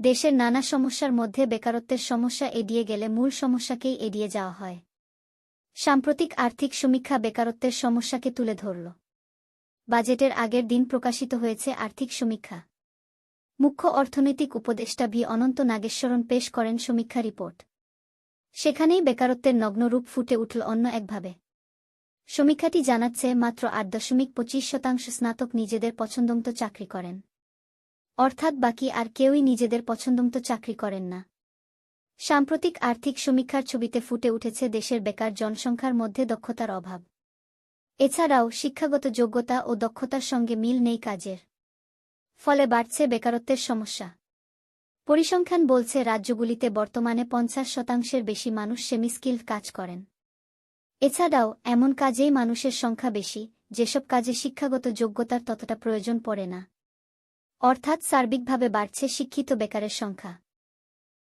দেশের নানা সমস্যার মধ্যে বেকারত্বের সমস্যা এড়িয়ে গেলে মূল সমস্যাকেই এড়িয়ে যাওয়া হয়। সাম্প্রতিক আর্থিক সমীক্ষা বেকারত্বের সমস্যাকে তুলে ধরল। বাজেটের আগের দিন প্রকাশিত হয়েছে আর্থিক সমীক্ষা। মুখ্য অর্থনৈতিক উপদেষ্টা ভি. অনন্ত নাগেশ্বরণ পেশ করেন সমীক্ষা রিপোর্ট। সেখানেই বেকারত্বের নগ্নরূপ ফুটে উঠল অন্য একভাবে। সমীক্ষাটি জানাচ্ছে মাত্র আট দশমিক পঁচিশ শতাংশ স্নাতক নিজেদের পছন্দমতো চাকরি করেন। অর্থাৎ বাকি আর কেউই নিজেদের পছন্দমতো চাকরি করেন না। সাম্প্রতিক আর্থিক সমীক্ষার ছবিতে ফুটে উঠেছে দেশের বেকার জনসংখ্যার মধ্যে দক্ষতার অভাব। এছাড়াও শিক্ষাগত যোগ্যতা ও দক্ষতার সঙ্গে মিল নেই কাজের। ফলে বাড়ছে বেকারত্বের সমস্যা। পরিসংখ্যান বলছে রাজ্যগুলিতে বর্তমানে পঞ্চাশ শতাংশের বেশি মানুষ সেমিস্কিল কাজ করেন। এছাড়াও এমন কাজেই মানুষের সংখ্যা বেশি, যেসব কাজে শিক্ষাগত যোগ্যতার ততটা প্রয়োজন পড়ে না। অর্থাৎ সার্বিকভাবে বাড়ছে শিক্ষিত বেকারের সংখ্যা।